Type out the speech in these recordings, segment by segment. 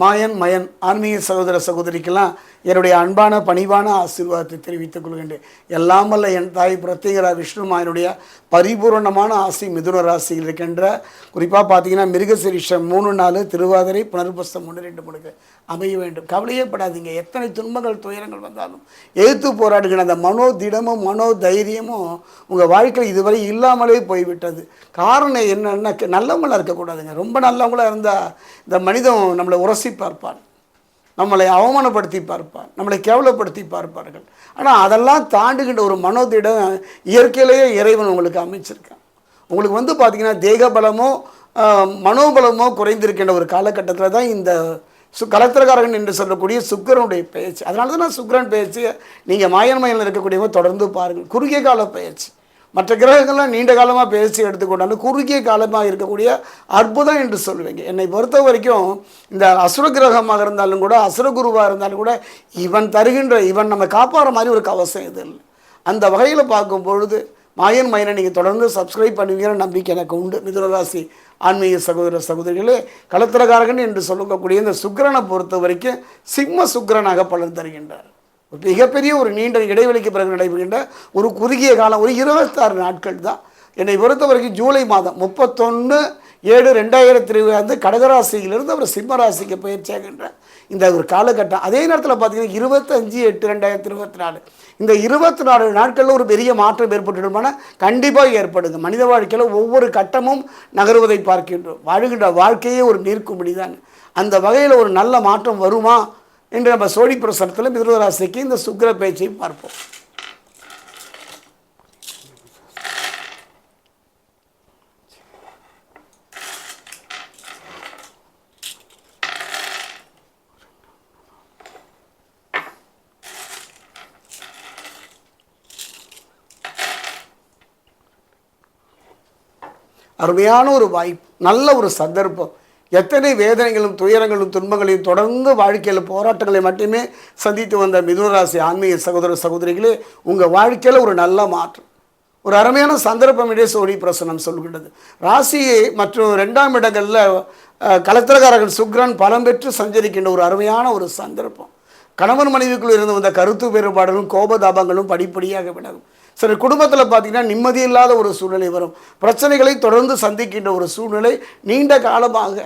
மாயன் மயன் ஆன்மீக சகோதர சகோதரிக்கெல்லாம் என்னுடைய அன்பான பணிவான ஆசீர்வாதத்தை தெரிவித்துக் கொள்கின்றேன். எல்லாம் வல்ல என் தாய் பிரத்யேகரா விஷ்ணு மாயனுடைய பரிபூரணமான ஆசி மிதுன ராசியில் இருக்கின்ற குறிப்பாக பார்த்தீங்கன்னா மிருகசிரிஷம் மூணு நாலு திருவாதிரை புனர்பஸ்தம் ஒன்று ரெண்டு மூணுக்கு அமைய வேண்டும். கவலையே படாதீங்க. எத்தனை துன்பங்கள் துயரங்கள் வந்தாலும் எதிர்த்து போராடுகிற அந்த மனோ திடமும் மனோ தைரியமும் உங்கள் வாழ்க்கையில் இதுவரை இல்லாமலே போய்விட்டது. காரணம் என்னன்னா நல்லவங்களாக இருக்கக்கூடாதுங்க. ரொம்ப நல்லவங்களாக இருந்தால் இந்த மனிதம் நம்மளை உரச பார்ப்பான் நம்மளை அவமானப்படுத்தி பார்ப்பார். நம்மளை கேவலப்படுத்தி பார்ப்பார்கள். ஆனால் அதெல்லாம் தாண்டுகின்ற ஒரு மனோதிடம் இயற்கையிலேயே இறைவன் உங்களுக்கு அமைச்சிருக்கான். உங்களுக்கு வந்து பார்த்தீங்கன்னா தேக பலமோ மனோபலமோ குறைந்திருக்கின்ற ஒரு காலகட்டத்தில் தான் இந்த சு கலத்திரகாரகன் என்று சொல்லக்கூடிய சுக்கிரனுடைய பயிற்சி அதனால தான் நான் சுக்கிரன் பயிற்சியை நீங்கள் மாயன்மயில் இருக்கக்கூடியவங்க தொடர்ந்து பாருங்கள். குறுகிய கால பயிற்சி மற்ற கிரகங்கள்லாம் நீண்ட காலமாக பேசி எடுத்துக்கொண்டாலும் குறுகிய காலமாக இருக்கக்கூடிய அற்புதம் என்று சொல்லுவீங்க. என்னை பொறுத்த வரைக்கும் இந்த அசுர கிரகமாக இருந்தாலும் கூட அசுர குருவாக இருந்தாலும் கூட இவன் தருகின்ற இவன் நம்ம காப்பாற மாதிரி ஒரு கவசம் இது இல்லை. அந்த வகையில் பார்க்கும் பொழுது மாயன் மயனை நீங்கள் தொடர்ந்து சப்ஸ்கிரைப் பண்ணுவீங்கிற நம்பிக்கை எனக்கு உண்டு. மிதுனராசி ஆன்மீக சகோதர சகோதரிகளே களத்திரகாரகன் என்று சொல்லக்கூடிய இந்த சுக்கிரனை பொறுத்த வரைக்கும் சிம்ம சுக்கிரனாக பலன் தருகின்றார். மிகப்பெரிய ஒரு நீண்ட இடைவெளிக்கு பிறகு நடைபெறுகின்ற ஒரு குறுகிய காலம் ஒரு இருபத்தாறு நாட்கள் தான். என்னை பொறுத்த வரைக்கும் ஜூலை மாதம் முப்பத்தொன்று ஏழு ரெண்டாயிரத்தி இருபது கடகராசியிலிருந்து அவர் சிம்மராசிக்கு பயிற்சியாகின்ற இந்த ஒரு காலகட்டம். அதே நேரத்தில் பார்த்தீங்கன்னா இருபத்தஞ்சு எட்டு ரெண்டாயிரத்தி இருபத்தி நாலு. இந்த இருபத்தி நாலு நாட்களில் ஒரு பெரிய மாற்றம் ஏற்பட்டுடுமான கண்டிப்பாக ஏற்படுங்க மனித வாழ்க்கையில் ஒவ்வொரு கட்டமும் நகருவதை பார்க்கின்றோம். வாழ்கின்ற வாழ்க்கையே ஒரு நீர்க்கும்படி தான் அந்த வகையில் ஒரு நல்ல மாற்றம் வருமா? என்று நம்ம சோழி பிரசனத்தில் மிருகராசிக்கு இந்த சுக்கிர பேச்சை பார்ப்போம். அருமையான ஒரு வாய்ப்பு நல்ல ஒரு சந்தர்ப்பம். எத்தனை வேதனைகளும் துயரங்களும் துன்பங்களையும் தொடர்ந்து வாழ்க்கையில் போராட்டங்களை மட்டுமே சந்தித்து வந்த மிதுனராசி ஆன்மீக சகோதர சகோதரிகளே உங்கள் வாழ்க்கையில் ஒரு நல்ல மாற்றம் ஒரு அருமையான சந்தர்ப்பம் இடையே சோழி பிரசனம் சொல்கின்றது. ராசியை மற்றும் ரெண்டாம் இடங்களில் அஹ், சுக்ரன் பலம் பெற்று சஞ்சரிக்கின்ற ஒரு அருமையான ஒரு சந்தர்ப்பம். கணவன் மனைவிக்குள் இருந்து வந்த கருத்து வேறுபாடுகளும் கோபதாபங்களும் படிப்படியாக விலகும். சில குடும்பத்தில் பார்த்தீங்கன்னா நிம்மதி இல்லாத ஒரு சூழ்நிலை வரும். பிரச்சனைகளை தொடர்ந்து சந்திக்கின்ற ஒரு சூழ்நிலை நீண்ட காலமாக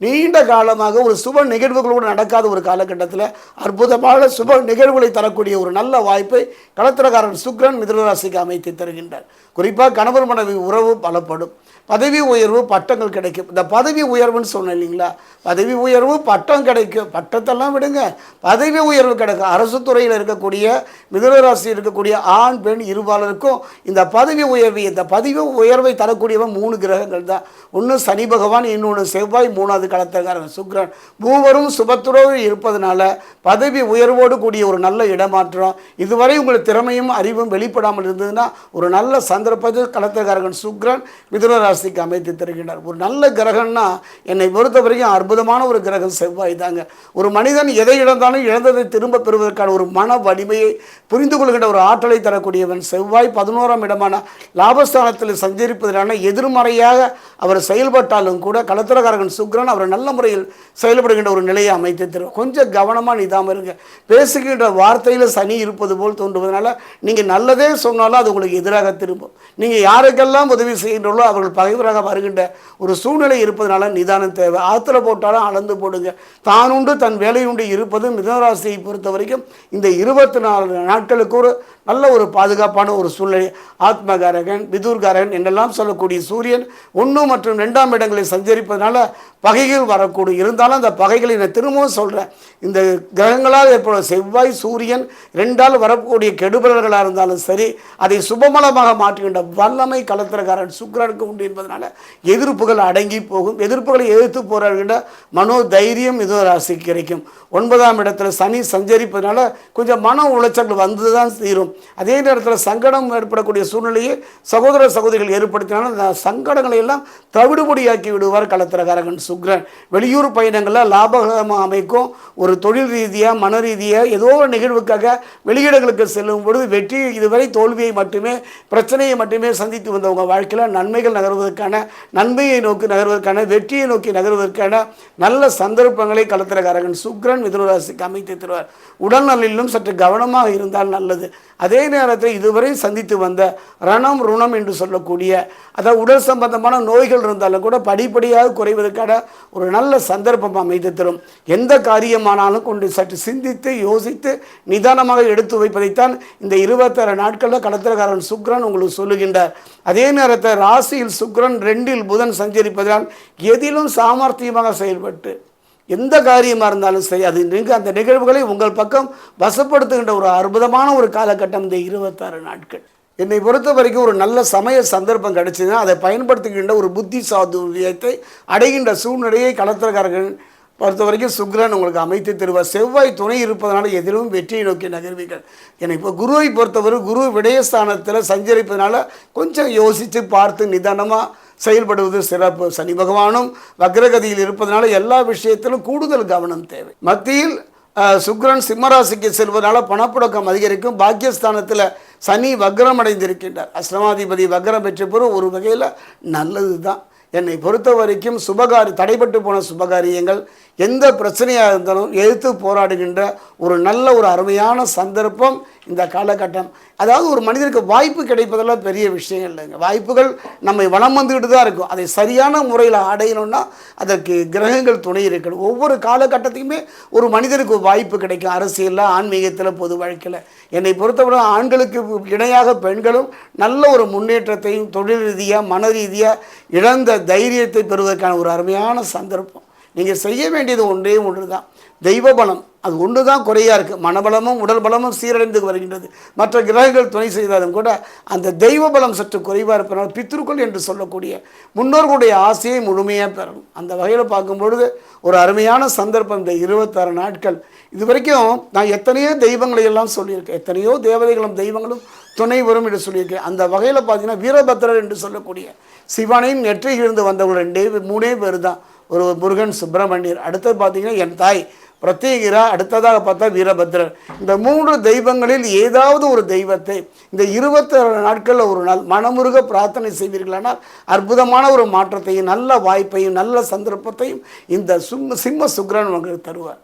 நீண்ட காலமாக ஒரு சுப நிகழ்வுகளோடு நடக்காத ஒரு காலகட்டத்தில் அற்புதமான சுப நிகழ்வுகளை தரக்கூடிய ஒரு நல்ல வாய்ப்பை களத்திரக்காரன் சுக்ரன் மிதனராசிக்கு அமைத்து தருகின்றார். குறிப்பாக கணவர் மனைவி உறவு பலப்படும். பதவி உயர்வு பட்டங்கள் கிடைக்கும். இந்த பதவி உயர்வுன்னு சொன்னேன் இல்லைங்களா? பதவி உயர்வு பட்டம் கிடைக்கும். பட்டத்தெல்லாம் விடுங்க. பதவி உயர்வு கிடைக்கும். அரசு துறையில் இருக்கக்கூடிய மிதனராசியில் இருக்கக்கூடிய ஆண் பெண் இருபாலருக்கும் இந்த பதவி உயர்வு இந்த பதவி உயர்வை தரக்கூடியவன் மூணு கிரகங்கள் தான் ஒன்று சனி பகவான் இன்னொன்று செவ்வாய் மூணாவது களத்தக்காரன் சுக்ரன் மூவரும் சுபத்துறவு இருப்பதனால பதவி உயர்வோடு கூடிய ஒரு நல்ல இடமாற்றம். இதுவரை உங்கள் திறமையும் அறிவும் வெளிப்படாமல் இருந்ததுன்னா ஒரு நல்ல சந்தர்ப்பத்தில் களத்தக்காரகன் சுக்ரன் மிதுன ராசிக்கு அமைத்து தருகின்றார். ஒரு நல்ல கிரகம்னா என்னை பொறுத்த வரைக்கும் அற்புதமான ஒரு கிரகம் செவ்வாய் தாங்க. ஒரு மனிதன் எதை இழந்தாலும் இழந்ததை திரும்ப பெறுவதற்கான ஒரு மன வலிமையை புரிந்து கொள்கின்ற ஒரு ஆற்றலை தரக்கூடியவன் செவ்வாய். பதினோராம் இடமான லாபஸ்தானத்தில் சஞ்சரிப்பதனால எதிர்மறையாக அவர் செயல்பட்டாலும் கூட களத்திரக்காரகன் சுக்ரன் அவர் நல்ல முறையில் செயல்படுகின்ற ஒரு நிலையை அமைத்து தரும். கொஞ்சம் கவனமாக நிதாம இருங்க. பேசுகின்ற வார்த்தையில் சனி இருப்பது போல் தோன்றுவதனால நீங்கள் நல்லதே சொன்னாலும் அது உங்களுக்கு எதிராக திரும்பும். நீங்கள் யாருக்கெல்லாம் உதவி செய்கின்றோ அவர்கள் பகைவராக வருகின்ற ஒரு சூழ்நிலை இருப்பதனால நிதானம் தேவை. ஆத்திர போட்டாலும் அளந்து போடுங்க. தான் உண்டு தன் வேலையுண்டு இருப்பது மிதனராசியை பொறுத்த வரைக்கும் இந்த இருபத்தி நாலு நாட்களுக்கு ஒரு நல்ல ஒரு பாதுகாப்பான ஒரு சூழ்நிலை. ஆத்மகாரகன் விதூர்காரகன் என்றெல்லாம் சொல்லக்கூடிய சூரியன் ஒன்று மற்றும் ரெண்டாம் இடங்களை சஞ்சரிப்பதனால பகைகள் வரக்கூடும். இருந்தாலும் அந்த பகைகளை நான் திரும்பவும் சொல்கிறேன் இந்த கிரகங்களால் ஏற்படும் செவ்வாய் சூரியன் ரெண்டால் வரக்கூடிய கெடுபலர்களாக இருந்தாலும் சரி அதை சுபமலமாக மாற்றுகின்ற வல்லமை கலத்திரக்காரன் சுக்கரனுக்கு உண்டு என்பதனால எதிர்ப்புகள் அடங்கி போகும். எதிர்ப்புகளை எதிர்த்து போராடுகின்ற மனோ தைரியம் மிதுன ராசிக்கு கிடைக்கும். ஒன்பதாம் இடத்துல சனி சஞ்சரிப்பதனால கொஞ்சம் மன உளைச்சல்கள் வந்து தான் தீரும். அதே நேரத்தில் சங்கடம் ஏற்படக்கூடிய சூழ்நிலையை சகோதர சகோதரிகள் ஏற்படுத்தினாலும் அந்த சங்கடங்களை எல்லாம் தவிடுபடியாக்கி விடுவார் களத்திரகாரகன் சுக்ரன். வெளியூர் பயணங்களில் லாபகரமாக அமைக்கும். ஒரு தொழில் ரீதியாக மன ரீதியாக ஏதோ ஒரு நிகழ்வுக்காக வெளியிடங்களுக்கு செல்லும் பொழுது வெற்றி இதுவரை தோல்வியை மட்டுமே பிரச்சனையை மட்டுமே சந்தித்து வந்தவங்க வாழ்க்கையில் நன்மைகள் நகர்வதற்கான நன்மையை நோக்கி நகர்வதற்கான வெற்றியை நோக்கி நகர்வதற்கான நல்ல சந்தர்ப்பங்களை களத்திரக்காரகன் சுக்ரன் மிதுனராசிக்கு அமைத்து தருவார். உடல்நலிலும் சற்று கவனமாக இருந்தால் நல்லது. அதே நேரத்தில் இதுவரை சந்தித்து வந்த ரணம் ருணம் என்று சொல்லக்கூடிய அதாவது உடல் சம்பந்தமான நோய்கள் இருந்தாலும் கூட படிப்படியாக குறைவதற்கான ஒரு நல்ல சந்தர்ப்பம் அமைத்து தரும். எந்த காரியம் காரியமானாலும் கொண்டு சற்று சிந்தித்து யோசித்து நிதானமாக எடுத்து வைப்பதைத்தான் இந்த இருபத்தாறு நாட்களில் கடத்திரக்காரன் சுக்ரன் உங்களுக்கு சொல்லுகின்றார். அதே நேரத்தில் ராசியில் சுக்ரன் ரெண்டில் புதன் சஞ்சரிப்பதால் எதிலும் சாமர்த்தியமாக செயல்பட்டு எந்த காரியமாக இருந்தாலும் சரி அது நீங்கள் அந்த நிகழ்வுகளை உங்கள் பக்கம் வசப்படுத்துகின்ற ஒரு அற்புதமான ஒரு காலகட்டம் இந்த இருபத்தாறு நாட்கள். என்னை பொறுத்த வரைக்கும் ஒரு நல்ல சமய சந்தர்ப்பம் கிடைச்சதுன்னா அதை பயன்படுத்துகின்ற ஒரு புத்தி சாதுரியத்தை அடைகின்ற சூழ்நிலையை கலத்திரக்காரர்கள் பொறுத்த வரைக்கும் சுக்ரன் உங்களுக்கு அமைத்து தருவார். செவ்வாய் துணை இருப்பதனால எதிலும் வெற்றியை நோக்கி நகர்வீர்கள். என்னை இப்போ குருவை பொறுத்தவரை குரு விடயஸ்தானத்தில் சஞ்சரிப்பதனால கொஞ்சம் யோசித்து பார்த்து நிதானமாக செயல்படுவது சிறப்பு. சனி பகவானும் வக்ரகதியில் இருப்பதனால எல்லா விஷயத்திலும் கூடுதல் கவனம் தேவை. மத்தியில் சுக்ரன் சிம்மராசிக்கு செல்வதனால பணப்புழக்கம் அதிகரிக்கும். பாக்கியஸ்தானத்தில் சனி வக்ரம் அடைந்திருக்கின்றார் அஸ்ரமாதிபதி வக்ரம் பெற்ற பிறகு ஒரு வகையில் நல்லது தான் என்னை பொறுத்த வரைக்கும் சுபகாரி தடைபட்டு போன சுபகாரியங்கள். எந்த பிரச்சனையாக இருந்தாலும் எதிர்த்து போராடுகின்ற ஒரு நல்ல ஒரு அருமையான சந்தர்ப்பம் இந்த காலகட்டம். அதாவது ஒரு மனிதனுக்கு வாய்ப்பு கிடைப்பதெல்லாம் பெரிய விஷயம் இல்லைங்க. வாய்ப்புகள் நம்மை வளம் வந்துக்கிட்டு தான் இருக்கும். அதை சரியான முறையில் அடையணும்னா அதற்கு கிரகங்கள் துணை இருக்கணும். ஒவ்வொரு காலகட்டத்தையுமே ஒரு மனிதனுக்கு வாய்ப்பு கிடைக்கும். அரசியலில் ஆன்மீகத்தில் பொது வாழ்க்கையில். என்னை பொறுத்தவரை ஆண்களுக்கு இணையாக பெண்களும் நல்ல ஒரு முன்னேற்றத்தையும் தொழில் ரீதியாக மன ரீதியாக இழந்த தைரியத்தை பெறுவதற்கான ஒரு அருமையான சந்தர்ப்பம். நீங்கள் செய்ய வேண்டியது ஒன்றே ஒன்று தான் தெய்வ பலம் அது ஒன்று தான் குறையாக இருக்குது மனபலமும் உடல் பலமும் சீரடைந்து வருகின்றது. மற்ற கிரகங்கள் துணை செய்தாலும் கூட அந்த தெய்வ பலம் சற்று குறைவாக இருப்பதனால் பித்திருக்கள் என்று சொல்லக்கூடிய முன்னோர்களுடைய ஆசையை முழுமையாக பெறணும். அந்த வகையில் பார்க்கும் பொழுது ஒரு அருமையான சந்தர்ப்பம் இந்த இருபத்தாறு நாட்கள். இது வரைக்கும் நான் எத்தனையோ தெய்வங்களை எல்லாம் சொல்லியிருக்கேன். எத்தனையோ தேவதைகளும் தெய்வங்களும் துணை வரும் என்று சொல்லியிருக்கேன். அந்த வகையில் பார்த்தீங்கன்னா வீரபத்ரர் என்று சொல்லக்கூடிய சிவனையும் நெற்றியிலிருந்து வந்தவர்கள் ரெண்டே மூணே பேர் தான் ஒரு முருகன் சுப்பிரமணியர். அடுத்தது பார்த்தீங்கன்னா என் தாய். பிரத்யேகிரா அடுத்ததாக பார்த்தா வீரபத்ரர் இந்த மூன்று தெய்வங்களில் ஏதாவது ஒரு தெய்வத்தை இந்த இருபத்தாறு நாட்களில் ஒரு நாள் மனமுருக பிரார்த்தனை செய்வீர்களானால் அற்புதமான ஒரு மாற்றத்தையும் நல்ல வாய்ப்பையும் நல்ல சந்தர்ப்பத்தையும் இந்த சும் சிம்ம சுக்ரன் உங்களுக்கு தருவார்.